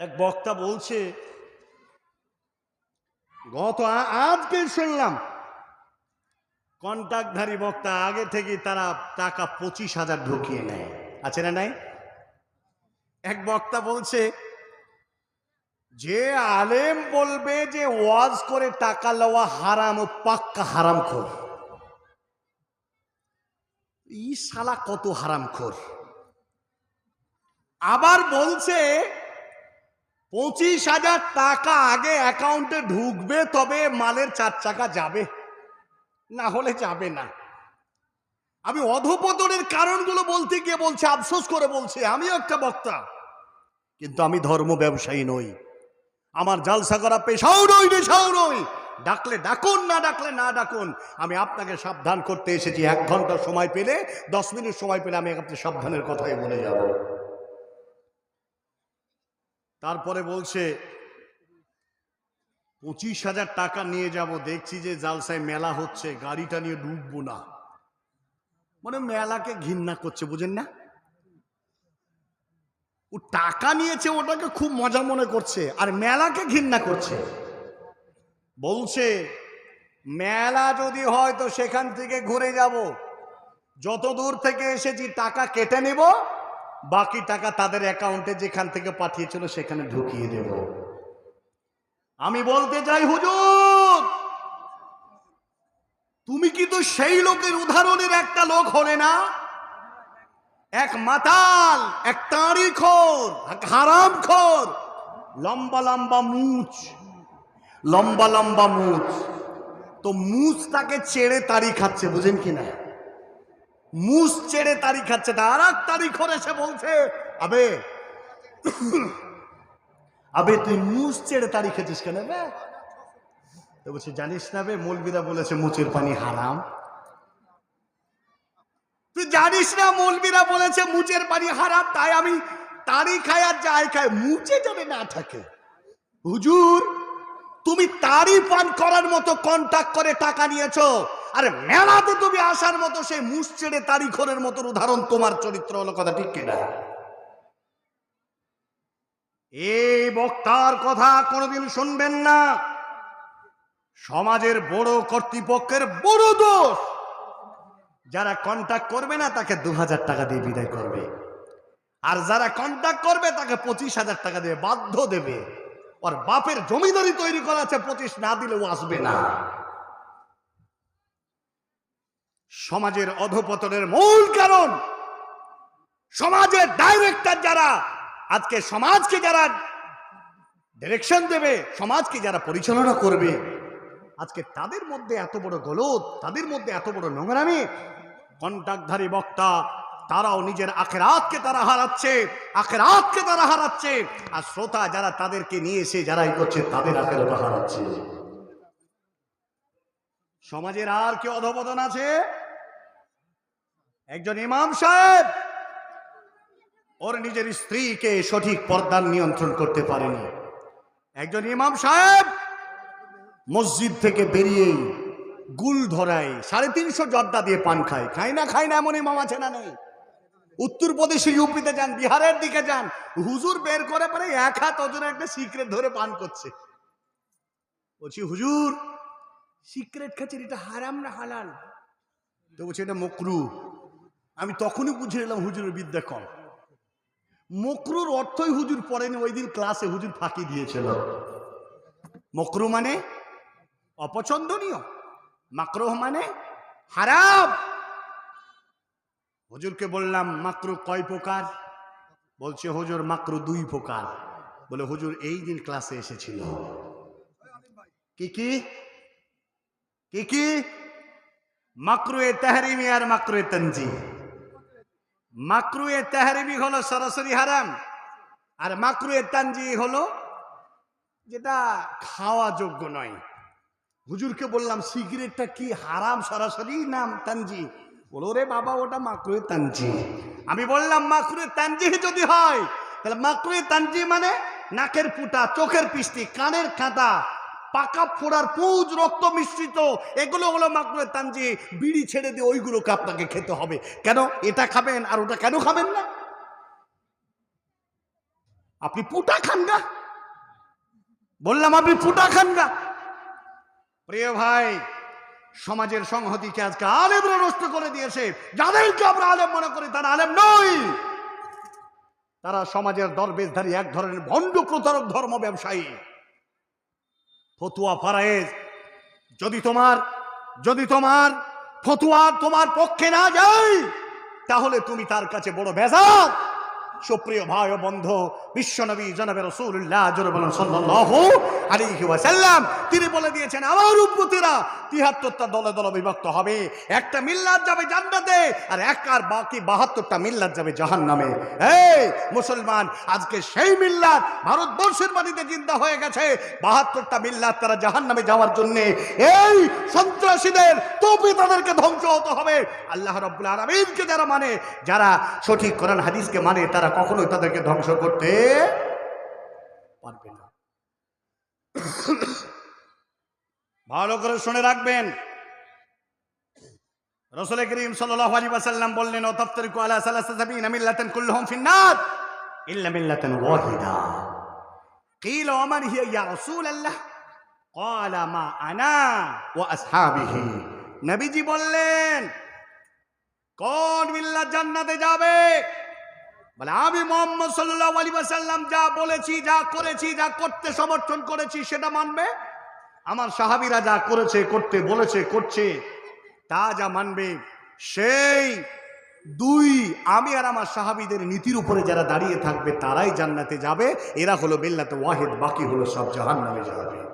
এক বক্তা বলছে, গত আজকে শুনলাম। কন্ট্রাক্টধারী বক্তা আগে থেকে তারা টাকা পঁচিশ হাজার ঢুকিয়ে নেয়। আছে না নাই? এক বক্তা বলছে, যে আলেম বলবে যে ওয়াজ করে টাকা লওয়া হারাম ও পাক্কা হারাম খোর। ই শালা কত হারাম খোর। আবার বলছে পঁচিশ হাজার টাকা আগে অ্যাকাউন্টে ঢুকবে, তবে মালের চার চাকা যাবে। না হলে যাবে না। আমি অধপতনের কারণগুলো বলতে গিয়ে বলছে, আফসোস করে বলছে, আমিও একটা বক্তা। কিন্তু আমি ধর্ম ব্যবসায়ী নই। আমার জালসা করা পেশাও নই, নেশাও নই। ডাকলে ডাকুন, না ডাকলে না ডাকুন, আমি আপনাকে সাবধান করতে এসেছি। এক ঘণ্টা সময় পেলে, দশ মিনিট সময় পেলে আমি আপনাকে সাবধানের কথাই বলে যাব। তারপরে বলছে, পঁচিশ হাজার টাকা নিয়ে যাব, দেখছি যে জালসায় মেলা হচ্ছে, গাড়িটা নিয়ে ডুববো না। মানে মেলাকে ঘৃণা করছে, বুঝেন না? ও টাকা নিয়েছে, ওটাকে খুব মজা মনে করছে, আর মেলাকে ঘৃণা করছে। বলছে, মেলা যদি হয় তো সেখান থেকে ঘুরে যাব। যত দূর থেকে এসেছি, টাকা কেটে নেব বাকি টাকা তাদের অ্যাকাউন্টে যেখান থেকে পাঠিয়েছিল সেখানে ঢুকিয়ে দেব। আমি বলতে চাই, হুজুর, তুমি কি তো সেই লোকের উদাহরণের একটা লোক হলে না? এক মাতাল, এক তাঁড়ি খোর, এক হারাম খোর, লম্বা লম্বা মুচ, লম্বা লম্বা মুচ। তো মুচ তাকে ছেড়ে তাড়ি খাচ্ছে, বুঝেন কি না? মুস ছেড়ে তাড়ি খাচ্ছে তা আর এক তাড়ি খোর এসে বলছে, আবে আবে, তুই মুস ছেড়ে তাড়ি খেছিস কেন বে? তো বলছে, জানিস না বে মৌলবিরা বলেছে মুচের পানি হারাম। তুই জানিস না মৌলবিরা বলেছে মুচের পানি হারাম, তাই আমি তারি খাই আর যাই খাই, মুচে যাবে না থাকে। হুজুর, তুমি তারি পান করার মতো কন্টাক্ট করে টাকা নিয়েছো আর মেলাতে তুমি আসার মতো সেই মুস ছেড়ে তারি খোরের মতো উদাহরণ তোমার চরিত্র হলো কথা ঠিক কিনা? এই বক্তার কথা কোনোদিন শুনবেন না। সমাজের বড় কর্তৃপক্ষের বড় দোষ। যারা কন্ট্যাক্ট করবে না, তাকে দু হাজার টাকা দিয়ে বিদায় করবে। আর যারা কন্ট্যাক্ট করবে, তাকে পঁচিশ হাজার টাকা দিয়ে বাধ্য দেবে। ওর বাপের জমিদারি তৈরি করা আছে, পঁচিশ না দিলেও আসবে না। সমাজের অধপতনের মূল কারণ। সমাজের ডাইরেক্টর যারা, আজকে সমাজকে যারা ডিরেকশন দেবে, সমাজকে যারা পরিচালনা করবে, আজকে তাদের মধ্যে এত বড় গলদ, তাদের মধ্যে এত বড় নোংরামি কন্টাক্টধারী বক্তা, তারাও নিজের আখের আখেরাতকে তারা হারাচ্ছে আখের আখেরাতকে তারা হারাচ্ছে, আর শ্রোতা যারা তাদেরকে নিয়ে এসে যারাই করছে, তাদের আখেরাত হারাচ্ছে। সমাজের আর কি অধপতন আছে? একজন ইমাম সাহেব, ওর নিজের স্ত্রীকে সঠিক পর্দার নিয়ন্ত্রণ করতে পারেনি। একজন ইমাম সাহেব মসজিদ থেকে বেরিয়েই গুল ধরায় সাড়ে তিনশো জর্দা দিয়ে পান খায়। খায় না খায় না এমন ইমাম আছে না নেই। উত্তরপ্রদেশে ইউপিতে যান, বিহারের দিকে যান, হুজুর বের করে পরে এক হাত ওজনের একটা সিক্রেট ধরে পান করছে। বলছি, হুজুর, সিক্রেট খাচ্ছেন, এটা হারাম না হালাল? তো বলছে, এটা মকরু। আমি তখনই বুঝে এলাম হুজুরের বিদ্যা কম। মকরুর অর্থই হুজুর পড়েনি, ওই দিন ক্লাসে হুজুর ফাঁকি দিয়েছিল। মকরু মানে অপছন্দনীয় মাকরুহ মানে হারাম। হুজুরকে বললাম, মাকরু কয় প্রকার? বলছে, হুজুর, মাকরু দুই প্রকার। বলে, হুজুর, এই দিন ক্লাসে এসেছিল। কি কি? কি কি? মাকরুয়ে তাহরিমি আর মাকরু এ তঞ্জি মাকরুয়ে তাহরিমি হলো সরাসরি হারাম, আর মাকরুয়ে তানজি হলো যেটা খাওয়া যোগ্য নয়। হুজুরকে বললাম, সিগারেটটা কি হারাম সরাসরি নাম তানজি? বলো রে বাবা, ওটা মাকরুয়ে তানজি। আমি বললাম, মাকরুয়ে তানজি যদি হয়, তাহলে মাকরুয়ে তানজি মানে নাকের ফুটা চোখের পিস্তি কানের কাঁটা পাকা ফোড়ার পুজ রক্ত মিশ্রিত, এগুলো হলো মাকরুয়ে তানজি বিড়ি ছেড়ে দিয়ে ওইগুলোকে আপনাকে খেতে হবে। কেন? এটা খাবেন আর ওটা কেন খাবেন না? আপনি পুটা খান গা। বললাম, আপনি পুটা খান গা। প্রিয় ভাই, সমাজের সংহতিকে আজকে আলেমরা নষ্ট করে দিয়েছে। যাদেরকে আমরা আলেম মনে করি, তারা আলেম নই। তারা সমাজের দরবেশধারী এক ধরনের ভণ্ড প্রতারক ধর্ম ব্যবসায়ী। ফতুয়া ফারায়েজ। যদি তোমার যদি তোমার ফতুয়া তোমার পক্ষে না যায়, তাহলে তুমি তার কাছে বড় বেজার। সুপ্রিয় ভাই ও বন্ধু, বিশ্বনবী জনাবে রসুল্লাহ তিনি বলে দিয়েছেন, আমার উম্মতিরা তিহাত্তরটা দলে দলে বিভক্ত হবে। একটা মিল্লাত যাবে জান্নাতে আর এক আর বাকি বাহাত্তরটা মিল্লাত যাবে জাহান্নামে। এই মুসলমান, আজকে সেই মিল্লাত ভারতবর্ষের মাটিতে চিন্তা হয়ে গেছে। বাহাত্তরটা মিল্লাত তারা জাহান্নামে যাওয়ার জন্য এই সন্ত্রাসীদের তোপে তাদেরকে ধ্বংস হতে হবে। আল্লাহ রব্বুল আলমিনকে যারা মানে যারা সঠিক কোরআন, হাদিসকে মানে তারা কখনোই তাদেরকে ধ্বংস করতে পারবে না ভালো করে শুনে রাখবেন রসুল করিম সাল্লাল্লাহু আলাইহি ওয়াসাল্লাম বললেন ও তাফতারিকু আলা সালাসাতিন মিল্লাতান কুল্লুহুম ফিন্নার ইল্লা মিল্লাতান ওয়াহিদা قيل ومن هي يا رسول الله قال ما انا واصحابه নবীজি বললেন কোন মিল্লাত জান্নাতে যাবে বলে, আমি মোহাম্মদ সাল্লাহ আলাইহি ওয়াসাল্লাম যা বলেছি, যা করেছি, যা করতে সমর্থন করেছি, সেটা মানবে? আমার সাহাবীরা যা করেছে, করতে বলেছে, করছে, তা যা মানবে, সেই দুই আমি আর আমার সাহাবীদের নীতির উপরে যারা দাঁড়িয়ে থাকবে, তারাই জান্নাতে যাবে। এরা হলো বিল্লাতে ওয়াহিদ, বাকি হলো সব জাহান্নামে যাবে।